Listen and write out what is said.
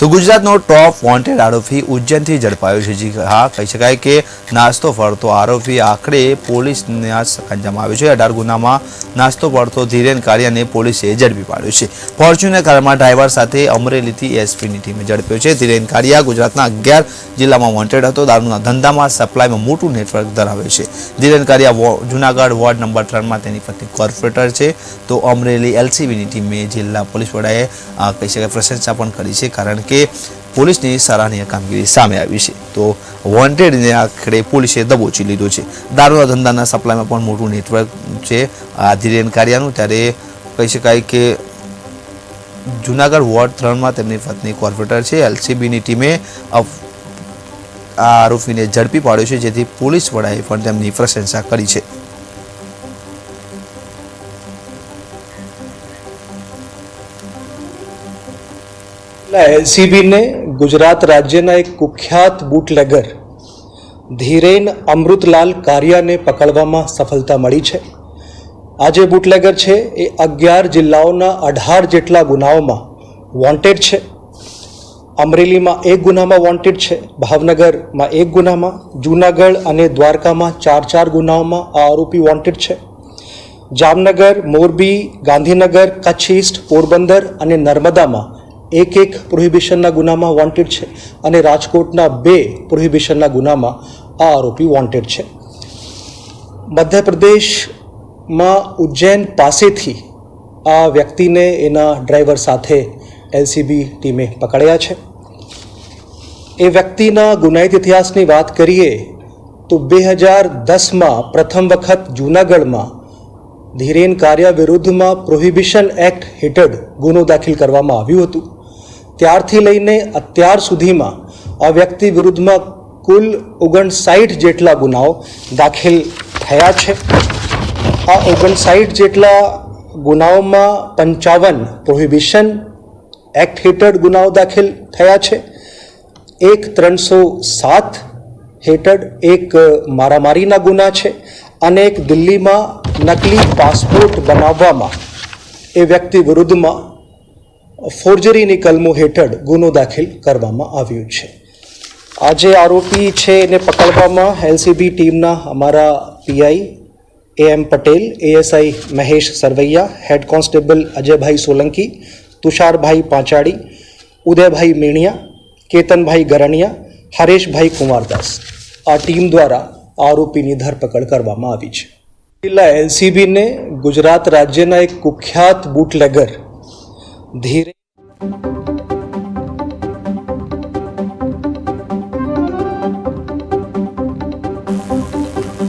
તો ગુજરાતનો ટોપ વોન્ટેડ આરોપી ઉજ્જૈનથી ઝડપાયો છે. જી હા, કહી શકાય કે નાસ્તો ફરતો આરોપી આખરે પોલીસના સકંજામાં આવ્યો છે. અઢાર ગુનામાં નાસ્તો ફરતો ધીરેન કારિયાને પોલીસે ઝડપી પાડ્યો છે. ફોર્ચ્યુનર કારમાં ડ્રાઈવર સાથે અમરેલીથી એસપીની ટીમે ઝડપ્યો છે. ધીરેન કારિયા ગુજરાતના અગિયાર જિલ્લામાં વોન્ટેડ હતો. દારૂના ધંધામાં સપ્લાયમાં મોટું નેટવર્ક ધરાવે છે. ધીરેન કારિયા જુનાગઢ વોર્ડ નંબર ત્રણમાં તેની પત્ની કોર્પોરેટર છે. તો અમરેલી એલસીબીની ટીમે જિલ્લા પોલીસ વડાએ કહી શકાય, પ્રશંસા પણ કરી છે. કારણ કે પોલીસની સરાહનીય કામગીરી સામે આવી છે. તો વોન્ટેડને આખરે પોલીસે દબોચી લીધો છે. દારૂના ધંધાના સપ્લાયમાં પણ મોટું નેટવર્ક છે. આ ધીરેન કારિયાનું ત્યારે કહી શકાય કે જુનાગઢ વોર્ડ ત્રણમાં તેમની પત્ની કોર્પોરેટર છે. એલસીબીની ટીમે આ આરોપીને ઝડપી પાડ્યો છે, જેથી પોલીસ વડાએ પણ તેમની પ્રશંસા કરી છે. એલસીબીને ગુજરાત રાજ્યના એક કુખ્યાત બુટલેગર ધીરેન અમૃતલાલ કારિયાને પકડવામાં સફળતા મળી છે. આ જે બુટલેગર છે, એ અગિયાર જિલ્લાઓના અઢાર જેટલા ગુનાઓમાં વોન્ટેડ છે. અમરેલીમાં એક ગુનામાં વોન્ટેડ છે, ભાવનગરમાં એક ગુનામાં, જૂનાગઢ અને દ્વારકામાં ચાર ચાર ગુનાઓમાં આ આરોપી વોન્ટેડ છે. જામનગર, મોરબી, ગાંધીનગર, કચ્છ ઈસ્ટ પોરબંદર અને નર્મદામાં એક એક પ્રોહિબિશનના ગુનામાં વોન્ટેડ છે અને રાજકોટના બે પ્રોહિબિશનના ગુનામાં આ આરોપી વોન્ટેડ છે. મધ્યપ્રદેશમાં ઉજ્જૈન પાસેથી આ વ્યક્તિને એના ડ્રાઈવર સાથે એલસીબી ટીમે પકડ્યા છે. એ વ્યક્તિના ગુનાહિત ઇતિહાસની વાત કરીએ તો બે હજાર દસમાં પ્રથમ વખત જૂનાગઢમાં ધીરેન કાર્ય વિરુદ્ધમાં પ્રોહિબિશન એક્ટ હેઠળ ગુનો દાખલ કરવામાં આવ્યું હતું. ત્યારથી લઈને અત્યાર સુધીમાં આ વ્યક્તિ વિરુદ્ધમાં કુલ ઓગણસાઠ જેટલા ગુનાઓ દાખલ થયા છે. આ ઓગણસાઠ જેટલા ગુનાઓમાં પંચાવન પ્રોહિબિશન એક્ટ હેઠળ ગુનાઓ દાખલ થયા છે. એક ત્રણસો સાત હેઠળ એક મારામારીના ગુના છે અને એક દિલ્હીમાં નકલી પાસપોર્ટ બનાવવામાં એ વ્યક્તિ વિરુદ્ધમાં ફોર્જરીની કલમો હેઠળ ગુનો દાખલ કરવામાં આવ્યો છે. આ જે આરોપી છે એને પકડવામાં એલસીબી ટીમના અમારા PI A M Patel, ASI Mahesh Sarvaiya, head constable Ajaybhai Solanki, Tusharbhai Panchadi Udaybhai Miniya, Ketanbhai Garaniya, Hareshbhai Kumardas આ ટીમ દ્વારા આરોપીની ધરપકડ કરવામાં આવી છે. જિલ્લા એલસીબીને ગુજરાત રાજ્યના એક કુખ્યાત બુટલેગર ધીરે